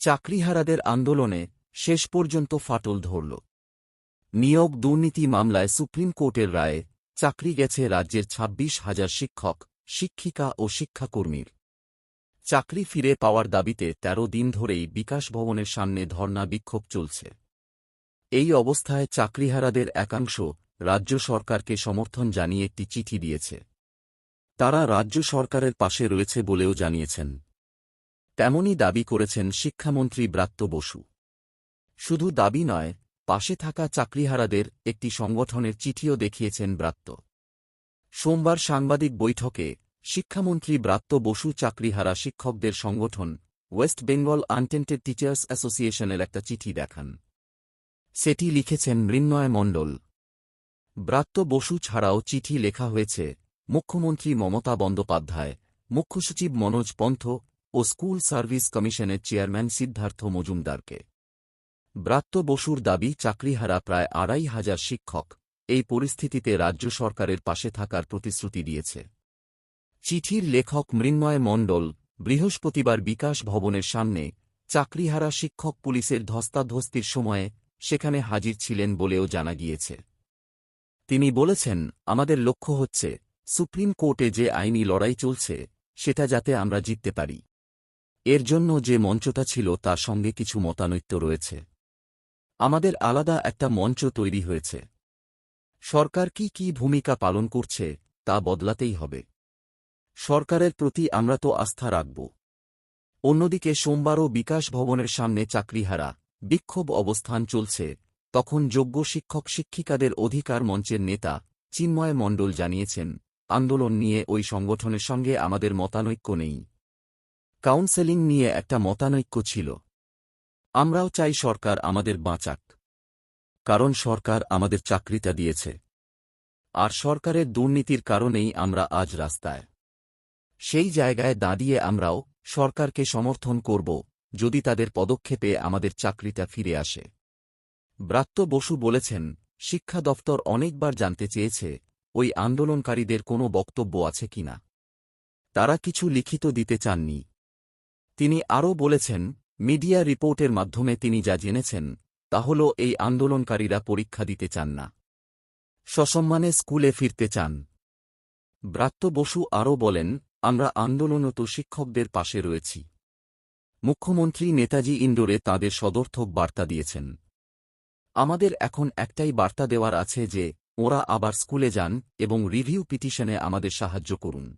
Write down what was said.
চাকরিহারাদের আন্দোলনে শেষ পর্যন্ত ফাটল ধরল। নিয়োগ দুর্নীতি মামলায় সুপ্রিম কোর্টের রায়ে চাকরি গেছে রাজ্যের ছাব্বিশ হাজার শিক্ষক, শিক্ষিকা ও শিক্ষাকর্মীর। চাকরি ফিরে পাওয়ার দাবিতে ১৩ দিন ধরেই বিকাশ ভবনের সামনে ধর্ণা বিক্ষোভ চলছে। এই অবস্থায় চাকরিহারাদের একাংশ রাজ্য সরকারকে সমর্থন জানিয়ে একটি চিঠি দিয়েছে। তারা রাজ্য সরকারের পাশে রয়েছে বলেও জানিয়েছেন। তেমনই দাবি করেছেন শিক্ষামন্ত্রী ব্রাত্য বসু। শুধু দাবি নয়, পাশে থাকা চাকরিহারাদের একটি সংগঠনের চিঠিও দেখিয়েছেন ব্রাত্য। সোমবার সাংবাদিক বৈঠকে শিক্ষামন্ত্রী ব্রাত্য বসু চাকরিহারা শিক্ষকদের সংগঠন ওয়েস্ট বেঙ্গল আনটেন্টেড টিচার্স অ্যাসোসিয়েশনের একটা চিঠি দেখান। সেটি লিখেছেন মৃন্ময় মণ্ডল। ব্রাত্য বসু ছাড়াও চিঠি লেখা হয়েছে মুখ্যমন্ত্রী মমতা বন্দ্যোপাধ্যায় মুখ্যসচিব মনোজ পন্থ ও স্কুল সার্ভিস কমিশনের চেয়ারম্যান সিদ্ধার্থ মজুমদারকে। ব্রাত্য বসুর দাবি, চাকরিহারা প্রায় আড়াই হাজার শিক্ষক। এই পরিস্থিতিতে রাজ্য সরকারের পাশে থাকার প্রতিশ্রুতি দিয়েছে। চিঠির লেখক মৃন্ময় মণ্ডল, বৃহস্পতিবার বিকাশ ভবনের সামনে চাকরিহারা শিক্ষক পুলিশের ধস্তাধস্তির সময়ে সেখানে হাজির ছিলেন বলেও জানা গিয়েছে। তিনি বলেছেন, আমাদের লক্ষ্য হচ্ছে সুপ্রিম কোর্টে যে আইনি লড়াই চলছে, সেটা যাতে আমরা জিততে পারি। এর জন্য যে মঞ্চটা ছিল তার সঙ্গে কিছু মতানৈক্য রয়েছে। আমাদের আলাদা একটা মঞ্চ তৈরি হয়েছে। সরকার কি কি ভূমিকা পালন করছে, তা বদলাতেই হবে। সরকারের প্রতি আমরা তো আস্থা রাখব। অন্যদিকে সোমবারও বিকাশ ভবনের সামনে চাকরিহারা, বিক্ষোভ অবস্থান চলছে, তখন যোগ্য শিক্ষক শিক্ষিকাদের অধিকার মঞ্চের নেতা চিন্ময় মণ্ডল জানিয়েছেন, আন্দোলন নিয়ে ওই সংগঠনের সঙ্গে আমাদের মতানৈক্য নেই। কাউন্সেলিং নিয়ে একটা মতানৈক্য ছিল। আমরাও চাই সরকার আমাদের বাঁচাক। কারণ সরকার আমাদের চাকরিটা দিয়েছে। আর সরকারের দুর্নীতির কারণেই আমরা আজ রাস্তায়। সেই জায়গায় দাঁড়িয়ে আমরাও সরকারকে সমর্থন করব, যদি তাদের পদক্ষেপে আমাদের চাকরিটা ফিরে আসে। ব্রাত্য বসু বলেছেন, শিক্ষা দফতর অনেকবার জানতে চেয়েছে, ওই আন্দোলনকারীদের কোনো বক্তব্য আছে কিনা। তারা কিছু লিখিত দিতে চাননি। তিনি আরও বলেছেন, মিডিয়া রিপোর্টের মাধ্যমে তিনি যা জেনেছেন, তা হল এই আন্দোলনকারীরা পরীক্ষা দিতে চান না। সসম্মানে স্কুলে ফিরতে চান। ব্রাত্য বসু আরও বলেন, আমরা আন্দোলনত শিক্ষকদের পাশে রয়েছি। মুখ্যমন্ত্রী নেতাজি ইন্ডোরে তাঁদের সদর্থক বার্তা দিয়েছেন। আমাদের এখন একটাই বার্তা দেওয়ার আছে যে, ওরা আবার স্কুলে যান এবং রিভিউ পিটিশনে আমাদের সাহায্য করুন।